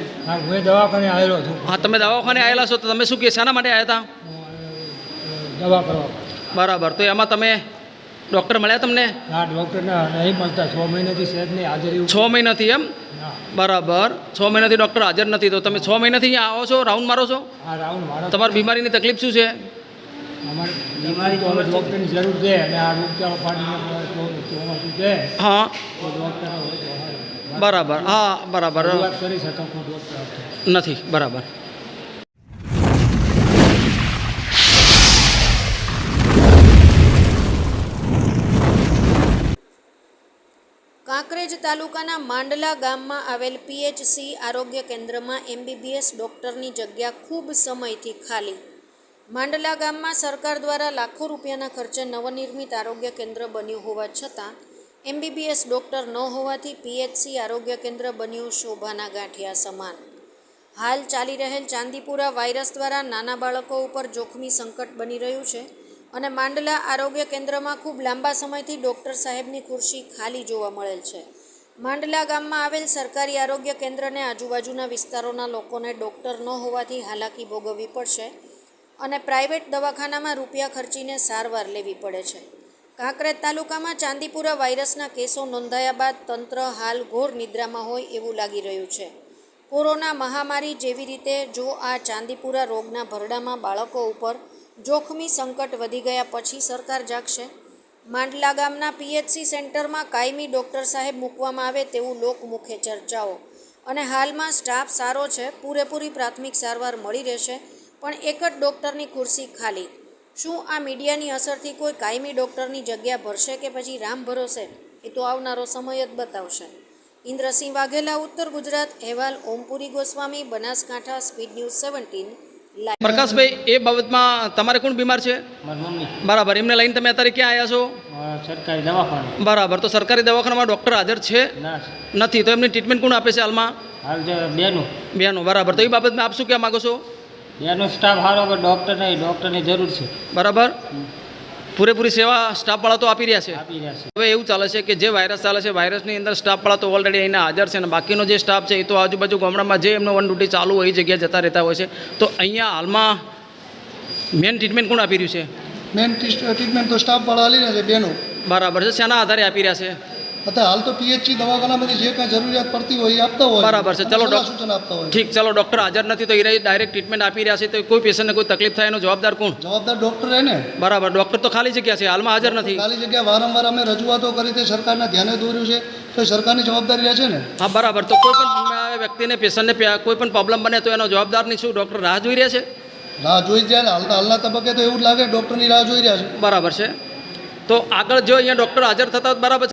છું હા હું દવાખાને આવેલો છું. હા તમે દવાખાને આવેલા છો તો તમે શું કે શાના માટે આવ્યા હતા દવા કરવા. બરાબર તો એમાં તમે ડૉક્ટર મળ્યા તમને? આ ડૉક્ટર નહીં મળતા છ મહિનાથી સાહેબની હાજરી છ મહિનાથી એમ? બરાબર છ મહિનાથી ડૉક્ટર હાજર નથી તો તમે છ મહિનાથી અહીંયા આવો છો રાઉન્ડ મારો છો? હા રાઉન્ડ મારો તમારી બીમારીની તકલીફ શું છે? અમારે બીમારી તો ડૉક્ટરની જરૂર છે અને આ રોગચાળો ફાટીને ચોમાસું છે. હા. ડૉક્ટર. બરાબર. હા બરાબર. નથી બરાબર. કાંકરેજ તાલુકાના માંડલા ગામમાં આવેલ પીએચસી આરોગ્ય કેન્દ્રમાં એમબીબીએસ ડૉક્ટરની જગ્યા ખૂબ સમયથી ખાલી. માંડલા ગામમાં સરકાર દ્વારા લાખો રૂપિયાના ખર્ચે નવનિર્મિત આરોગ્ય કેન્દ્ર બન્યું હોવા છતાં એમબીબીએસ ડૉક્ટર ન હોવાથી પીએચસી આરોગ્ય કેન્દ્ર બન્યું શોભાના ગાંઠિયા સમાન. હાલ ચાલી રહેલ ચાંદીપુરા વાયરસ દ્વારા નાના બાળકો ઉપર જોખમી સંકટ બની રહ્યું છે અને માંડલા આરોગ્ય કેન્દ્રમાં ખૂબ લાંબા સમયથી ડૉક્ટર સાહેબની ખુરશી ખાલી જોવા મળેલ છે. માંડલા ગામમાં આવેલ સરકારી આરોગ્ય કેન્દ્રને આજુબાજુના વિસ્તારોના લોકોને ડૉક્ટર ન હોવાથી હાલાકી ભોગવવી પડશે અને પ્રાઇવેટ દવાખાનામાં રૂપિયા ખર્ચીને સારવાર લેવી પડે છે. કાંકરેજ તાલુકામાં ચાંદીપુરા વાયરસના કેસો નોંધાયા બાદ તંત્ર હાલ ઘોર નિદ્રામાં હોય એવું લાગી રહ્યું છે. કોરોના મહામારી જેવી રીતે જો આ ચાંદીપુરા રોગના ભરડામાં બાળકો ઉપર જોખમી સંકટ વધી ગયા પછી સરકાર જાગશે. માંડલા ગામના પીએચસી સેન્ટરમાં કાયમી ડૉક્ટર સાહેબ મૂકવામાં આવે તેવું લોકમુખે ચર્ચાઓ. અને હાલમાં સ્ટાફ સારો છે, પૂરેપૂરી પ્રાથમિક સારવાર મળી રહેશે, પણ એક જ ડૉક્ટરની ખુરશી ખાલી. શું આ મીડિયાની અસરથી કોઈ કાયમી ડૉક્ટરની જગ્યા ભરશે કે પછી રામ ભરોસે? એ તો આવનારો સમય જ બતાવશે. ઇન્દ્રસિંહ વાઘેલા ઉત્તર ગુજરાત અહેવાલ Ompuri Goswami Banaskantha speed news seventeen Prakashbhai એ બાબતમાં તમારે કોણ બીમાર છે? બરાબર એમને લઈને તમે અત્યારે ક્યાં આવ્યા છો? સરકારી દવાખાના. બરાબર તો સરકારી દવાખાનામાં ડૉક્ટર હાજર છે? નથી તો એમની ટ્રીટમેન્ટ કોણ આપે છે હાલમાં? હાલ બેનું. બેનો બરાબર. તો એ બાબતમાં આપ શું કહેવા માગો છો? બેનો સ્ટાફ સારો પણ ડૉક્ટર નહીં ડૉક્ટરની જરૂર છે. બરાબર? પૂરેપૂરી સેવા સ્ટાફવાળા તો આપી રહ્યા છે. આપી રહ્યા છે. હવે એવું ચાલે છે કે જે વાયરસ ચાલે છે વાયરસની અંદર સ્ટાફવાળા તો ઓલરેડી અહીંના હાજર છે અને બાકીનો જે સ્ટાફ છે એ તો આજુબાજુ ગામડામાં જે એમનો વન ડ્યુટી ચાલુ હોય એ જગ્યાએ જતા રહેતા હોય છે. તો અહીંયા હાલમાં મેન ટ્રીટમેન્ટ કોણ આપી રહ્યું છે? મેન ટ્રીટમેન્ટ તો સ્ટાફવાળા આપી રહ્યા છે બેનો. બરાબર છે. શેના આધારે આપી રહ્યા છે? અત્યારે હાલ તો પીએચસી દવાખાનામાંથી જે કાંઈ જરૂરિયાત પડતી હોય એ આપતા હોય. બરાબર છે. ચલો, સૂચન આપતા હોય. ઠીક ચાલો ડૉક્ટર હાજર નથી તો એ ડાયરેક્ટ ટ્રીટમેન્ટ આપી રહ્યા છે. તો કોઈ પેશન્ટને કોઈ તકલીફ થાય એનો જવાબદાર કોણ? જવાબદાર ડૉક્ટર એને બરાબર ડૉક્ટર તો ખાલી જગ્યા છે. હાલમાં હાજર નથી. ખાલી જગ્યા વારંવાર અમે રજૂઆતો કરી તે સરકારના ધ્યાને દોર્યું છે. તો સરકારની જવાબદારી રહે છે ને. હા બરાબર. તો કોઈ પણ વ્યક્તિને પેશન્ટને કોઈ પણ પ્રોબ્લેમ બને તો એનો જવાબદારની શું ડૉક્ટર રાહ જોઈ રહ્યા છે? રાહ જોઈ જ જાય હાલના હાલના તબક્કે તો એવું જ લાગે ડૉક્ટરની રાહ જોઈ રહ્યા છે. બરાબર છે. તો આગળ જો અહીંયા ડૉક્ટર હાજર થતા બરાબર છે